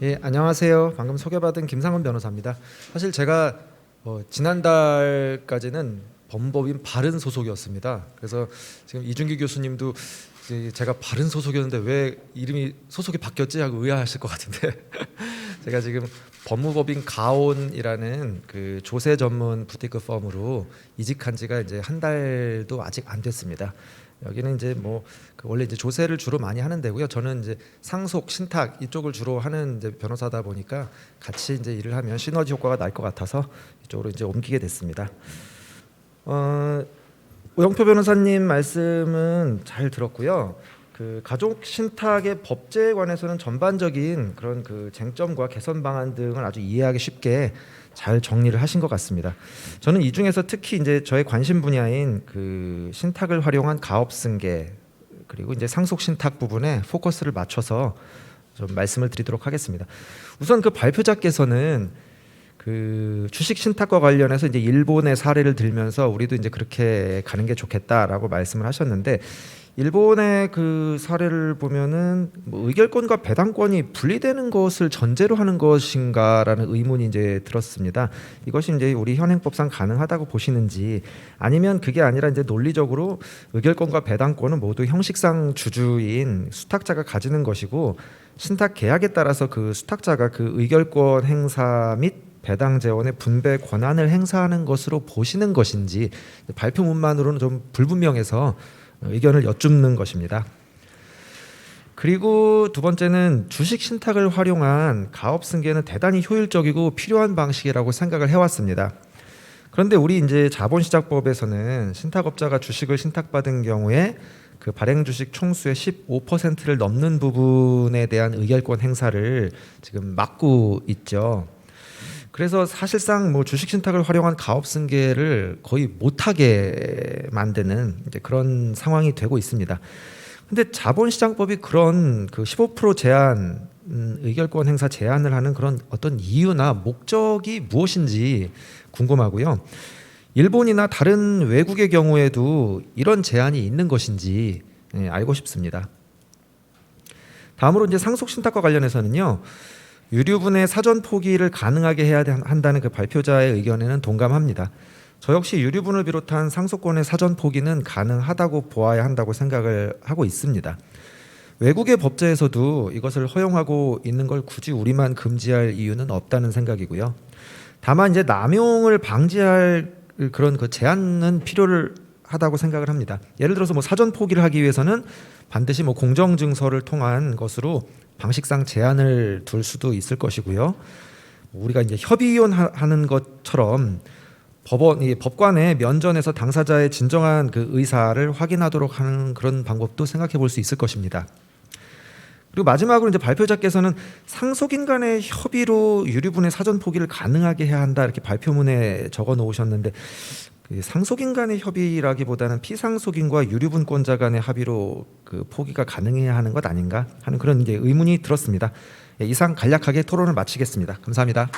예, 안녕하세요. 방금 소개받은 김상원 변호사입니다. 사실 제가 어, 지난달까지는 법무법인 바른 소속이었습니다. 그래서 지금 이준기 교수님도 제가 바른 소속이었는데 왜 이름이 소속이 바뀌었지 하고 의아하실 것 같은데 제가 지금 법무법인 가온이라는 그 조세 전문 부티크 펌으로 이직한 지가 이제 한 달도 아직 안 됐습니다. 여기는 이제 뭐그 원래 이제 조세를 주로 많이 하는 데고요. 저는 이제 상속, 신탁 이쪽을 주로 하는 이제 변호사다 보니까 같이 이제 일을 하면 시너지 효과가 날 것 같아서 이쪽으로 이제 옮기게 됐습니다. 어, 오영표 변호사님 말씀은 잘 들었고요. 그 가족 신탁의 법제에 관해서는 전반적인 그런 그 쟁점과 개선 방안 등을 아주 이해하기 쉽게 잘 정리를 하신 것 같습니다. 저는 이 중에서 특히 이제 저의 관심 분야인 그 신탁을 활용한 가업 승계 그리고 이제 상속 신탁 부분에 포커스를 맞춰서 좀 말씀을 드리도록 하겠습니다. 우선 그 발표자께서는 그 주식 신탁과 관련해서 이제 일본의 사례를 들면서 우리도 이제 그렇게 가는 게 좋겠다라고 말씀을 하셨는데 일본의 그 사례를 보면은 뭐 의결권과 배당권이 분리되는 것을 전제로 하는 것인가라는 의문이 이제 들었습니다. 이것이 이제 우리 현행법상 가능하다고 보시는지 아니면 그게 아니라 이제 논리적으로 의결권과 배당권은 모두 형식상 주주인 수탁자가 가지는 것이고 신탁 계약에 따라서 그 수탁자가 그 의결권 행사 및 배당 재원의 분배 권한을 행사하는 것으로 보시는 것인지 발표문만으로는 좀 불분명해서 의견을 여쭙는 것입니다. 그리고 두 번째는 주식 신탁을 활용한 가업 승계는 대단히 효율적이고 필요한 방식이라고 생각을 해왔습니다. 그런데 우리 이제 자본시장법에서는 신탁업자가 주식을 신탁받은 경우에 그 발행 주식 총수의 15%를 넘는 부분에 대한 의결권 행사를 지금 막고 있죠. 그래서 사실상 뭐 주식 신탁을 활용한 가업 승계를 거의 못하게 만드는 그런 상황이 되고 있습니다. 근데 자본시장법이 그런 그 15% 제한 음, 의결권 행사 제한을 하는 그런 어떤 이유나 목적이 무엇인지 궁금하고요. 일본이나 다른 외국의 경우에도 이런 제한이 있는 것인지 예, 알고 싶습니다. 다음으로 이제 상속 신탁과 관련해서는요. 유류분의 사전 포기를 가능하게 해야 한다는 그 발표자의 의견에는 동감합니다. 저 역시 유류분을 비롯한 상속권의 사전 포기는 가능하다고 보아야 한다고 생각을 하고 있습니다. 외국의 법제에서도 이것을 허용하고 있는 걸 굳이 우리만 금지할 이유는 없다는 생각이고요. 다만 이제 남용을 방지할 그런 그 제한은 필요를 하다고 생각을 합니다. 예를 들어서 뭐 사전 포기를 하기 위해서는 반드시 뭐 공정 증서를 통한 것으로 방식상 제한을 둘 수도 있을 것이고요. 우리가 이제 협의혼하는 것처럼 법원 이 법관의 면전에서 당사자의 진정한 그 의사를 확인하도록 하는 그런 방법도 생각해 볼 수 있을 것입니다. 그리고 마지막으로 이제 발표자께서는 상속인 간의 협의로 유류분의 사전 포기를 가능하게 해야 한다 이렇게 발표문에 적어 놓으셨는데 그 상속인 간의 협의라기보다는 피상속인과 유류분권자 간의 합의로 그 포기가 가능해야 하는 것 아닌가 하는 그런 이제 의문이 들었습니다. 예, 이상 간략하게 토론을 마치겠습니다. 감사합니다.